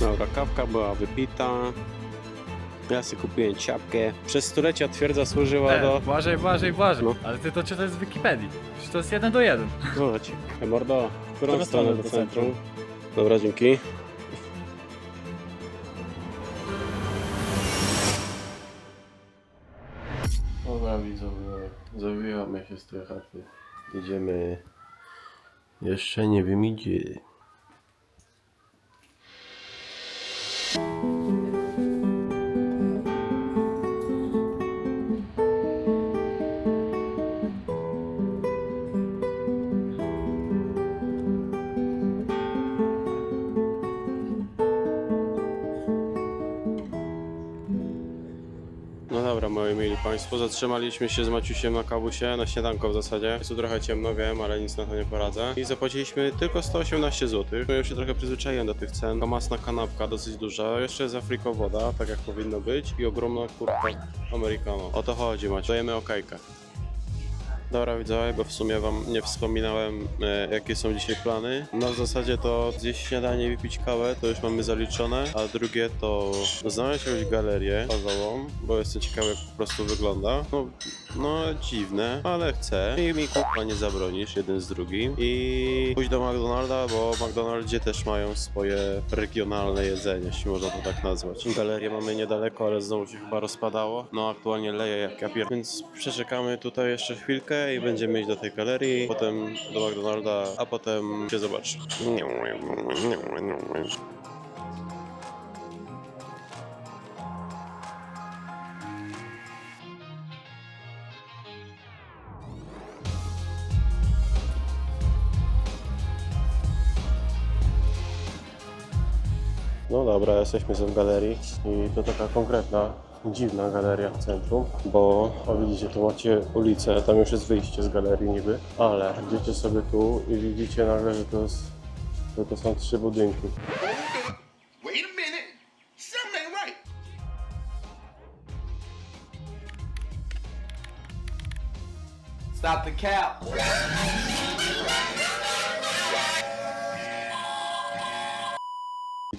Dobra, kawka była wypita. Ja sobie kupiłem ciapkę. Przez stulecia twierdza służyła E, do... Błażej, Błażej, Błażej. No. Ale ty to czytasz z Wikipedii. Przecież to jest jeden do jeden. Zobacz, e, mordo, w którą stronę stronę do centrum? centrum? Dobra, dzięki. Dobra, widzowie, zawijamy się z tej chaty. Idziemy... Jeszcze nie wiem gdzie. Moi mili Państwo, zatrzymaliśmy się z Maciusiem na kawusie, na śniadanko w zasadzie. Jest tu trochę ciemno, wiem, ale nic na to nie poradzę. I zapłaciliśmy tylko 118 zł. Ja już się trochę przyzwyczaiłem do tych cen. Taka masna kanapka, dosyć duża. Jeszcze jest Afriko woda, tak jak powinno być. I ogromna kurka americano. O to chodzi, Maciu. Dajemy okejkę. Dobra widzowie, bo w sumie wam nie wspominałem e, jakie są dzisiaj plany. No w zasadzie to zjeść śniadanie i wypić kawę to już mamy zaliczone, a drugie to znaleźć jakąś galerię bazową, bo jestem ciekawy jak po prostu wygląda. No, no dziwne, ale chcę i mi kurwa nie zabronisz jeden z drugim i pójść do McDonalda, bo w McDonaldzie też mają swoje regionalne jedzenie, jeśli można to tak nazwać. Galerię mamy niedaleko, ale znowu się chyba rozpadało. No aktualnie leje jak ja pier... Więc przeczekamy tutaj jeszcze chwilkę i będziemy iść do tej galerii, potem do McDonalda, a potem się zobaczy. Dobra, jesteśmy w galerii i to taka konkretna, dziwna galeria w centrum, bo o widzicie, tu macie ulicę, tam już jest wyjście z galerii niby, ale idziecie sobie tu i widzicie nagle, że to, jest, że to są trzy budynki. Stop the cap.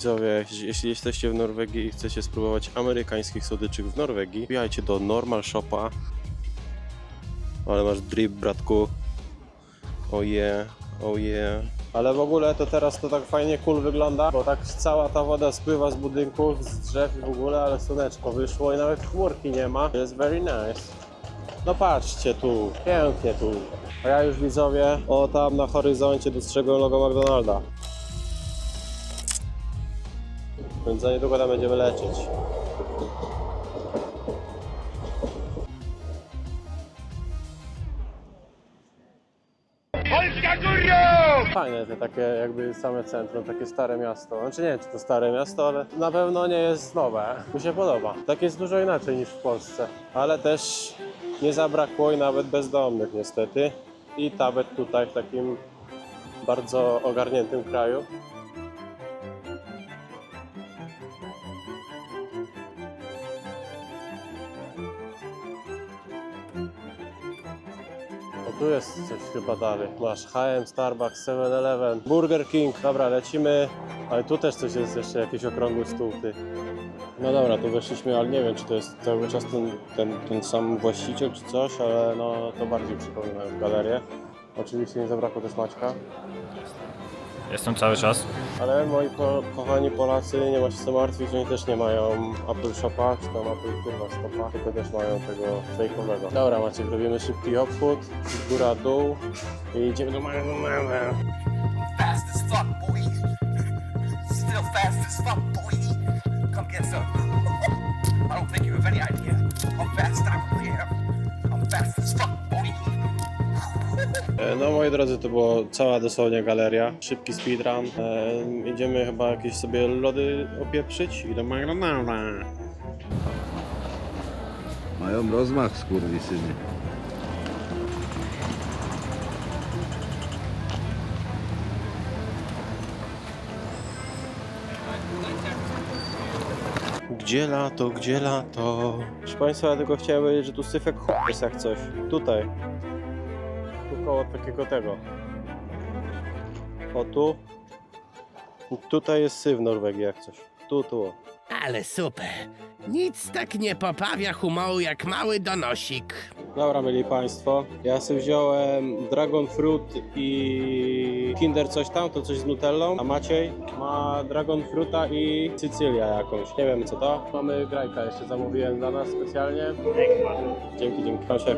Widzowie, jeśli- jesteście w Norwegii i chcecie spróbować amerykańskich słodyczy w Norwegii, wbijajcie do Normal Shopa. Ale masz drip, bratku. Oje, oje. Ale w ogóle to teraz to tak fajnie cool wygląda, bo tak cała ta woda spływa z budynków, z drzew i w ogóle, ale słoneczko wyszło i nawet chmurki nie ma. Jest very nice. No patrzcie tu, pięknie tu. A ja już widzowie, o tam na horyzoncie dostrzegłem logo McDonalda. Więc za niedługo tam będziemy lecieć. Fajne te takie jakby same centrum, takie stare miasto. Znaczy nie wiem czy to stare miasto, ale na pewno nie jest nowe. Mi się podoba. Tak jest dużo inaczej niż w Polsce. Ale też nie zabrakło i nawet bezdomnych niestety. I nawet tutaj w takim bardzo ogarniętym kraju. Jest coś chyba dalej. Masz H&M, Starbucks, 7-Eleven, Burger King. Dobra, lecimy. Ale tu też coś jest jeszcze, jakiś okrągły stół, ty. No dobra, tu weszliśmy, ale nie wiem, czy to jest cały czas ten, ten, ten sam właściciel, czy coś, ale no to bardziej przypomina już galerię. Oczywiście nie zabrakło też Maćka. Jestem cały czas. Ale moi po, kochani Polacy, nie ma się co martwić, oni też nie mają Apple Shopa, czy tam Apple kurwa stopa, tylko też mają tego fejkowego. Dobra Maciek, robimy szybki obchód, góra, dół i idziemy do McDonalda. Fast No moi drodzy, to była cała dosłownie galeria, szybki speedrun. E, idziemy chyba jakieś sobie lody opieprzyć i do McDonalda. Mają rozmach skurwysyny. Gdzie lato, gdzie lato? Proszę Państwa, ja tylko chciałem powiedzieć, że tu syfek chuj jest jak coś. Tutaj. Koło takiego tego. O tu. Tutaj jest syf w Norwegii jak coś. Tu, tu. Ale super. Nic tak nie poprawia humoru jak mały donosik. Dobra, mieli Państwo. Ja sobie wziąłem Dragon Fruit i Kinder coś tam, to coś z Nutellą, a Maciej ma Dragon Fruita i Sycylia jakąś. Nie wiem co to. Mamy grajka jeszcze zamówiłem dla nas specjalnie. Dzięki, dzięki. Pan się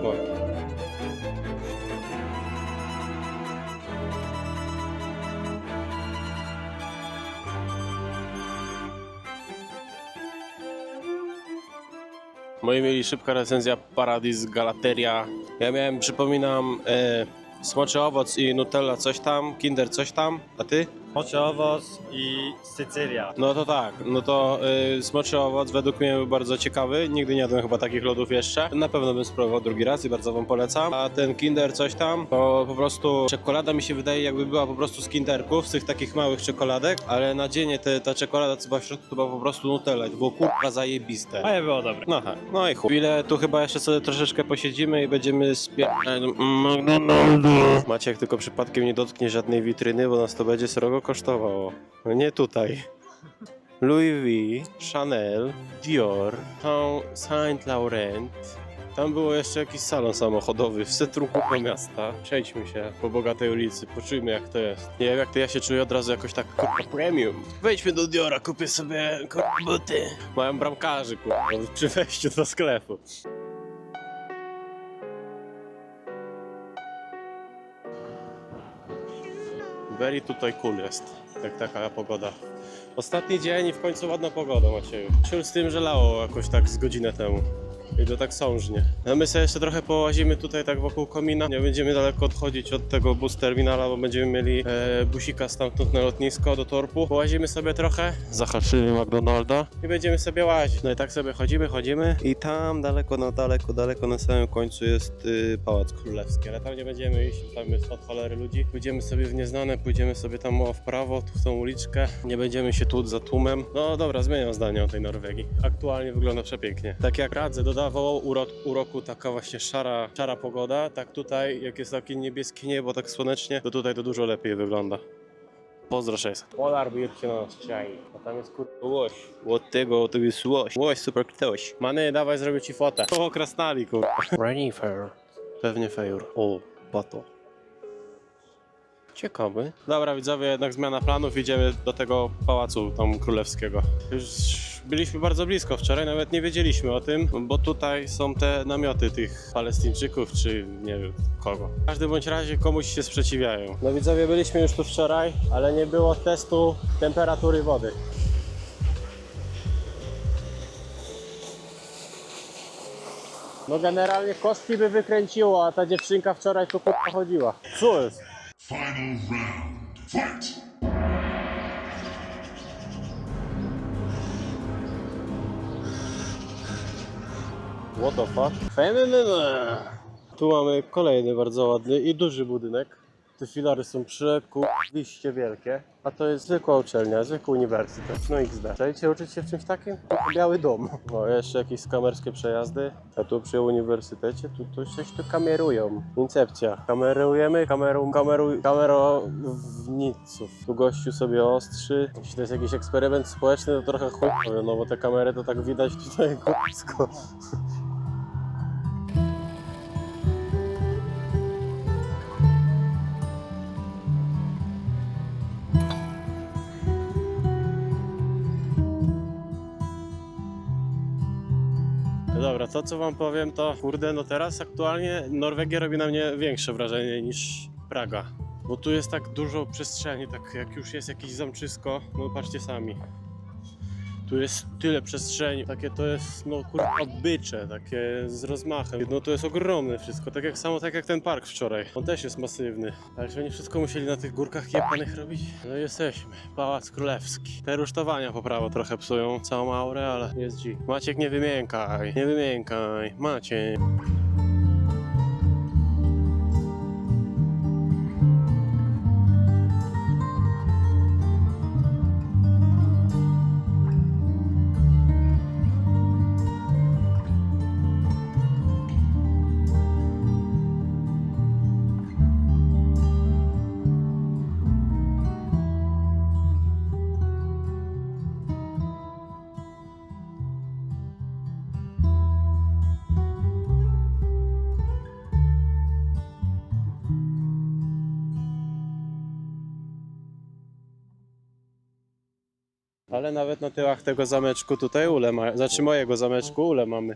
Moi mieli szybka recenzja Paradis Galateria. Ja miałem, przypominam, e, smoczy owoc i Nutella coś tam, Kinder coś tam, a ty? Moczy owoc i Sycylia. No to tak, no to y, smoczy owoc według mnie był bardzo ciekawy, nigdy nie jadłem chyba takich lodów jeszcze. Na pewno bym spróbował drugi raz i bardzo wam polecam. A ten Kinder coś tam, to po prostu czekolada mi się wydaje jakby była po prostu z Kinderków, z tych takich małych czekoladek, ale na dzień te, ta czekolada co była w środku to była po prostu Nutella i to było kurwa zajebiste. A nie było dobre. No tak, no i chuj. Chwilę tu chyba jeszcze sobie troszeczkę posiedzimy i będziemy spierać. Maciek tylko przypadkiem nie dotknie żadnej witryny, bo nas to będzie srogo kosztowało. Nie tutaj. Louis V, Chanel, Dior, Saint Laurent. Tam było jeszcze jakiś salon samochodowy w centrum kurwa miasta. Przejdźmy się po bogatej ulicy, poczujmy jak to jest. Nie wiem jak to ja się czuję od razu jakoś tak kurwa premium. Wejdźmy do Diora, kupię sobie kurwa buty. Mają bramkarzy kurwa przy wejściu do sklepu. Very tutaj cool jest, jak taka pogoda. Ostatni dzień i w końcu ładna pogoda, Macieju. Ciul z tym, że lało jakoś tak z godzinę temu. I to tak sążnie. No my sobie jeszcze trochę połazimy tutaj tak wokół komina. Nie będziemy daleko odchodzić od tego bus terminala, bo będziemy mieli e, busika stamtąd na lotnisko do torpu. Połazimy sobie trochę, zahaczymy McDonalda i będziemy sobie łazić. No i tak sobie chodzimy, chodzimy i tam daleko, no daleko, daleko na samym końcu jest y, Pałac Królewski, ale tam nie będziemy iść, tam jest od cholery ludzi. Pójdziemy sobie w nieznane, pójdziemy sobie tam o w prawo, tu w tą uliczkę. Nie będziemy się tłuc za tłumem. No dobra, zmieniam zdanie o tej Norwegii. Aktualnie wygląda przepięknie. Tak jak Radze dodawał urok, uroku taka właśnie szara, szara pogoda, tak tutaj jak jest takie niebieskie niebo, tak słonecznie, to tutaj to dużo lepiej wygląda. Pozdro 600. Polar nas czai. A tam jest kurwa łoś. Od tego to jest łoś. Łoś super ktoś. Many, dawaj zrobię ci fotę. O, krasnali kurwa. Renifer. Pewnie fejur. O, bato. Ciekawy. Dobra widzowie, jednak zmiana planów. Idziemy do tego pałacu tam królewskiego. Już byliśmy bardzo blisko wczoraj, nawet nie wiedzieliśmy o tym, bo tutaj są te namioty tych Palestyńczyków, czy nie wiem kogo. W każdym bądź razie komuś się sprzeciwiają. No widzowie, byliśmy już tu wczoraj, ale nie było testu temperatury wody. No generalnie kostki by wykręciło, a ta dziewczynka wczoraj tu chodziła. Co jest? Final round. Fight! What the fuck? Tu mamy kolejny bardzo ładny i duży budynek. Te filary są przekurwiście wielkie. A to jest zwykła uczelnia, zwykły uniwersytet. No XD. Chcecie uczyć się w czymś takim? Biały dom. No jeszcze jakieś skamerskie przejazdy. A tu przy uniwersytecie tu, tu coś tu kamerują. Incepcja. Kamerujemy, kameru, kameru, kamerowniców. Tu gościu sobie ostrzy. Jeśli to jest jakiś eksperyment społeczny, to trochę chuj, no bo te kamery to tak widać tutaj kursko. Dobra, to co wam powiem to, kurde, no teraz aktualnie Norwegia robi na mnie większe wrażenie niż Praga. Bo tu jest tak dużo przestrzeni, tak jak już jest jakieś zamczysko, no patrzcie sami. Tu jest tyle przestrzeni, takie to jest, no kurwa, bycze, takie z rozmachem. No to jest ogromne wszystko, tak jak samo, tak jak ten park wczoraj. On też jest masywny. Ale że nie wszystko musieli na tych górkach jebanych robić? No i jesteśmy, Pałac Królewski. Te rusztowania po prawo trochę psują całą aurę, ale jest dzi. Maciek, nie wymiękaj, nie wymiękaj, Maciek. Ale nawet na tyłach tego zameczku tutaj ule ma, znaczy mojego zameczku ule mamy.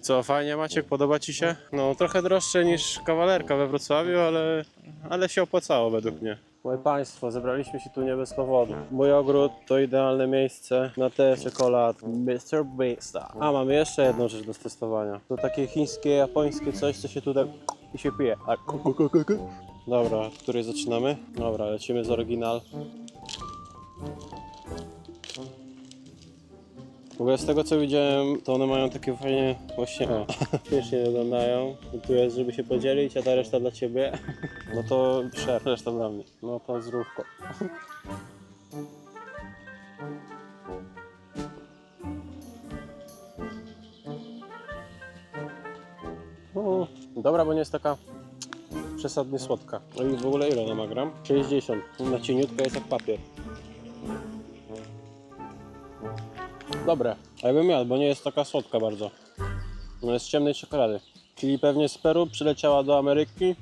Co, fajnie Maciek, podoba Ci się? No, trochę droższe niż kawalerka we Wrocławiu, ale, ale się opłacało według mnie. Moje Państwo, zebraliśmy się tu nie bez powodu. Mój ogród to idealne miejsce na te czekolad Mr. Beasta. A, mamy jeszcze jedną rzecz do testowania. To takie chińskie, japońskie coś, co się tutaj i się pije. A. Dobra, który zaczynamy? Dobra, lecimy z oryginal. W ogóle z tego co widziałem, to one mają takie fajnie właśnie, o, śmiesznie wyglądają. I tu jest, żeby się podzielić, a ta reszta dla ciebie. No to szef, reszta dla mnie. No to zdrówko. O, dobra, bo nie jest taka przesadnie słodka. No i w ogóle ile ona ma gram? 60. Na cieniutko jest jak papier. Dobre, a ja bym miał, bo nie jest taka słodka bardzo. No jest z ciemnej czekolady. Czyli pewnie z Peru przyleciała do Ameryki,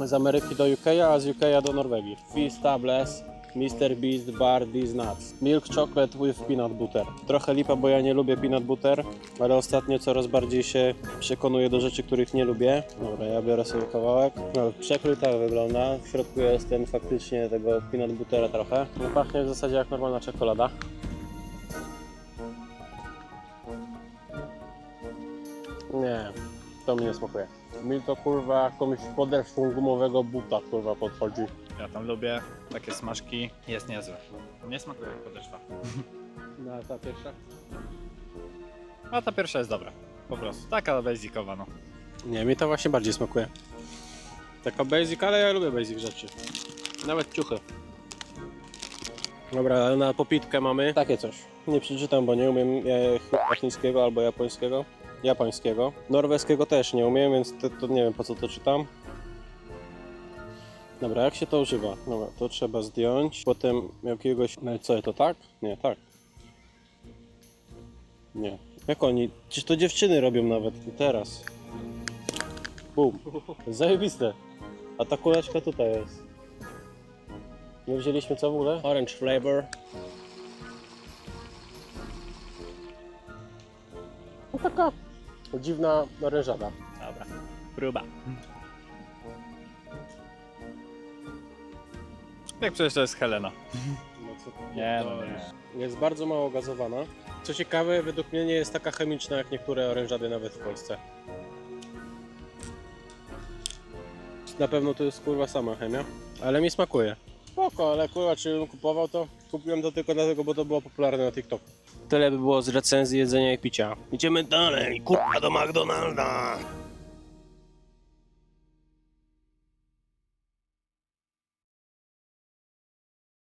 z Ameryki do UK, a z UK do Norwegii. Feastables, Mr. Beast Bar These Nuts. Milk chocolate with peanut butter. Trochę lipa, bo ja nie lubię peanut butter, ale ostatnio coraz bardziej się przekonuję do rzeczy, których nie lubię. Dobra, ja biorę sobie kawałek. No, przekrój tak wygląda. W środku jest ten faktycznie tego peanut buttera trochę. No, pachnie w zasadzie jak normalna czekolada. To mi nie smakuje. Mi to kurwa jakąś podeszwą gumowego buta kurwa podchodzi. Ja tam lubię takie smażki, jest niezłe. Nie smakuje jak podeszwa. No a ta pierwsza? A ta pierwsza jest dobra. Po prostu. Taka basicowa, no. Nie, mi to właśnie bardziej smakuje. Taka basic, ale ja lubię basic rzeczy. Nawet ciuchy. Dobra, na popitkę mamy takie coś. Nie przeczytam, bo nie umiem e, chyba chińskiego albo japońskiego. Japońskiego. Norweskiego też nie umiem, więc to, to nie wiem po co to czytam. Dobra, jak się to używa? Dobra, to trzeba zdjąć. Potem jakiegoś... No i co, to tak? Nie, tak. Nie. Jak oni? Przecież to dziewczyny robią nawet. I teraz. Bum. Zajebiste. A ta kuleczka tutaj jest. My wzięliśmy co w ogóle? Orange flavor. No taka dziwna orężada. Dobra. Próba. Jak przecież to jest Helena. No co Nie, to no nie. jest? Jest bardzo mało gazowana. Co ciekawe, według mnie nie jest taka chemiczna jak niektóre orężady nawet w Polsce. Na pewno to jest kurwa sama chemia, ale mi smakuje. Spoko, ale kurwa, czy bym kupował to? Kupiłem to tylko dlatego, bo to było popularne na TikToku. Tyle by było z recenzji jedzenia i picia. Idziemy dalej, kurwa do McDonalda.